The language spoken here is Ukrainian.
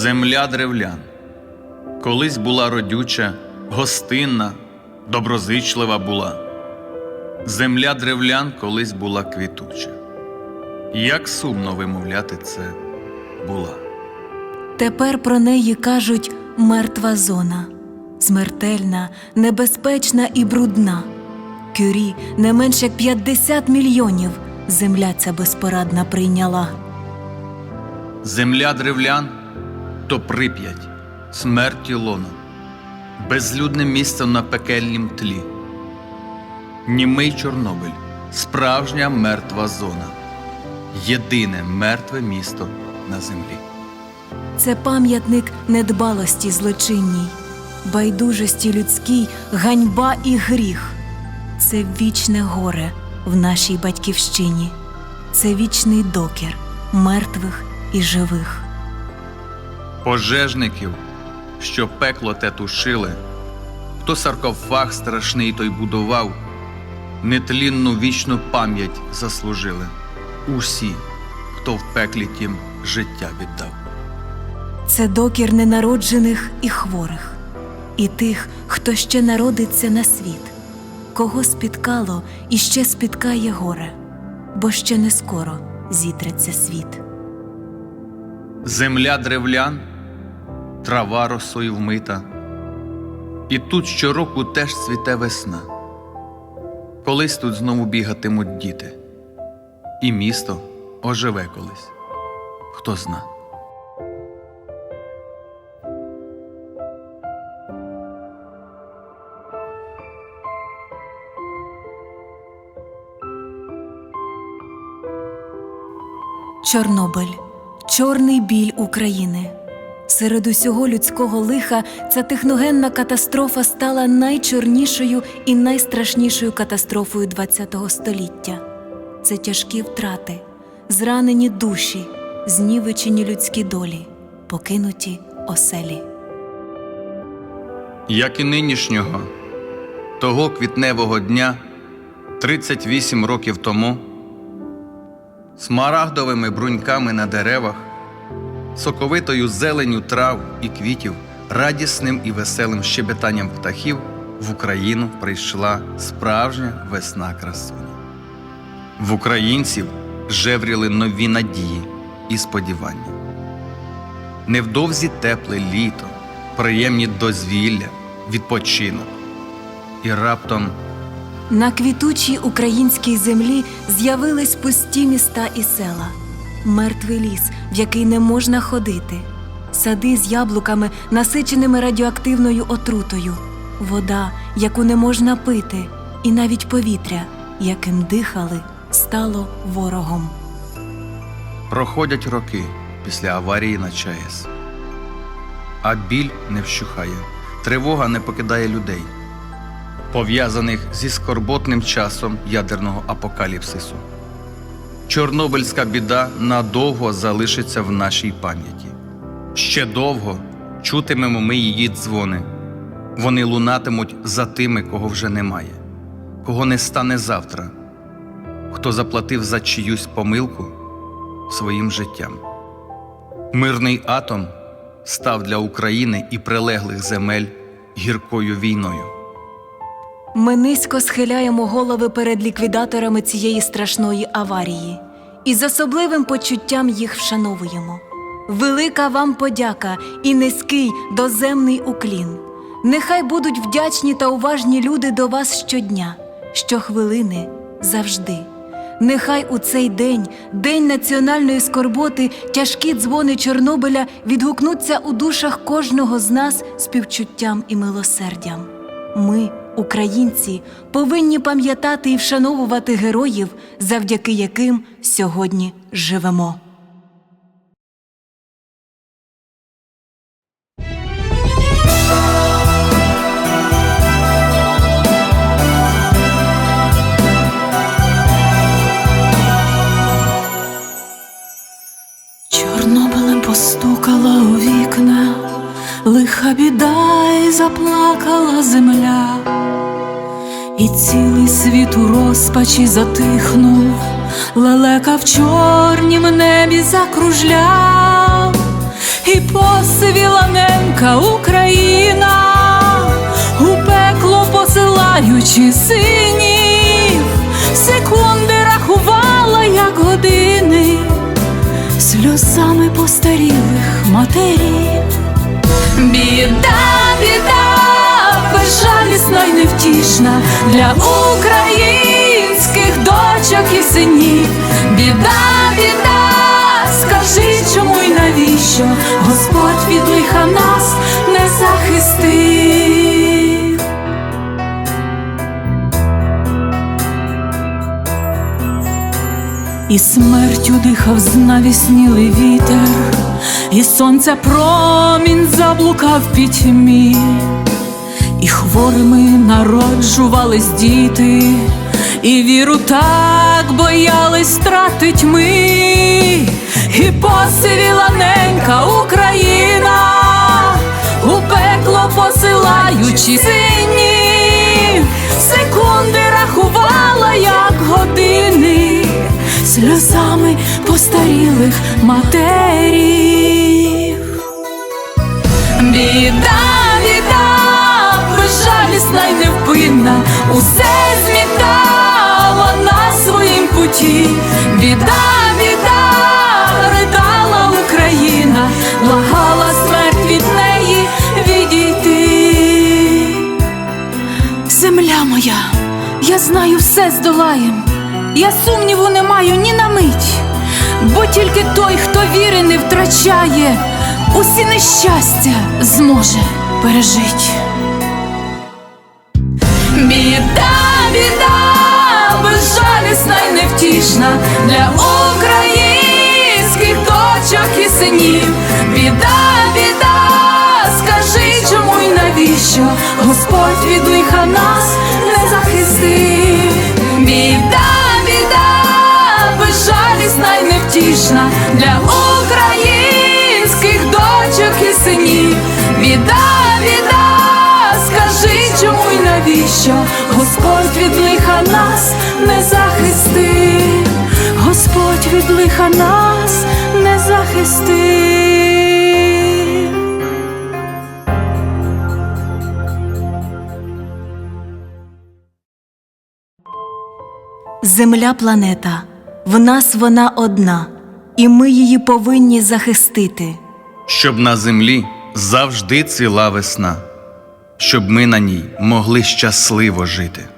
Земля древлян колись була родюча, гостинна, доброзичлива була. Земля древлян колись була квітуча. Як сумно вимовляти це була. Тепер про неї кажуть мертва зона, смертельна, небезпечна і брудна. Кюрі не менш як 50 мільйонів земля ця безпорадна прийняла. Земля древлян то прип'ять, смерті лоно, безлюдне місце на пекельнім тлі. Німий Чорнобиль, справжня мертва зона, єдине мертве місто на землі. Це пам'ятник недбалості злочинній, байдужості людській, ганьба і гріх. Це вічне горе в нашій батьківщині. Це вічний докір мертвих і живих. Пожежників, що пекло те тушили, хто саркофаг страшний той будував, нетлінну вічну пам'ять заслужили усі, хто в пеклі тім життя віддав. Це докір ненароджених і хворих, і тих, хто ще народиться на світ, кого спіткало і ще спіткає горе, бо ще не скоро зітреться світ. Земля древлян, трава росою вмита, і тут щороку теж цвіте весна. Колись тут знову бігатимуть діти, і місто оживе колись, хто зна. Чорнобиль чорний біль України. Серед усього людського лиха ця техногенна катастрофа стала найчорнішою і найстрашнішою катастрофою ХХ століття. Це тяжкі втрати, зранені душі, знівечені людські долі, покинуті оселі. Як і нинішнього, того квітневого дня, 38 років тому, смарагдовими бруньками на деревах, соковитою зеленю трав і квітів, радісним і веселим щебетанням птахів в Україну прийшла справжня весна красуня. В українців жевріли нові надії і сподівання. Невдовзі тепле літо, приємні дозвілля, відпочинок. І раптом На квітучій українській землі з'явились пусті міста і села, мертвий ліс, в який не можна ходити, сади з яблуками, насиченими радіоактивною отрутою, вода, яку не можна пити, і навіть повітря, яким дихали, стало ворогом. проходять роки після аварії на ЧАЕС. А біль не вщухає, тривога не покидає людей, пов'язаних зі скорботним часом ядерного апокаліпсису. Чорнобильська біда надовго залишиться в нашій пам'яті. Ще довго чутимемо ми її дзвони. Вони лунатимуть за тими, кого вже немає, кого не стане завтра, хто заплатив за чиюсь помилку своїм життям. Мирний атом став для України і прилеглих земель гіркою війною. Ми низько схиляємо голови перед ліквідаторами цієї страшної аварії і з особливим почуттям їх вшановуємо. Велика вам подяка і низький доземний уклін. Нехай будуть вдячні та уважні люди до вас щодня, щохвилини, завжди. Нехай у цей день, день національної скорботи, тяжкі дзвони Чорнобиля відгукнуться у душах кожного з нас співчуттям і милосердям. Ми, українці, повинні пам'ятати і вшановувати героїв, завдяки яким сьогодні живемо. Лиха біда й заплакала земля, і цілий світ у розпачі затихнув, лелека в чорнім небі закружляв, і по ненька Україна, у пекло посилаючи синів, секунди рахувала, як години, сльозами постарілих матерів. Біда, біда, безжалісна й невтішна для українських дочок і синів. Біда, біда, скажи, чому й навіщо Господь від лиха нас не захистив. І смертю дихав знавіснілий вітер, і сонця промінь заблукав в пітьмі, і хворими народжувались діти, і віру так боялись втратить ми, і посивіла ненька Україна, у пекло посилаючи синів, секунди рахувала, постарілих матерів. Біда, біда, безжалісна й невпинна, усе змітала на своїм путі. Біда, біда, ридала Україна, благала смерть від неї відійти. Земля моя, я знаю, все здолаєм. Я сумніву не маю ні на мить, бо тільки той, хто віри не втрачає, усі нещастя зможе пережить. Біда, біда, безжалісна й невтішна для українських дочок і синів. Біда, біда, скажи, чому й навіщо Господь від лиха нас не захистив. Біда, біда, безжалісна невтішна для українських дочок і синів. Біда, біда, скажи, чому й навіщо Господь від лиха нас не захистив, Господь від лиха нас не захистив. Земля планета, в нас вона одна, і ми її повинні захистити. щоб на землі завжди ціла весна, щоб ми на ній могли щасливо жити.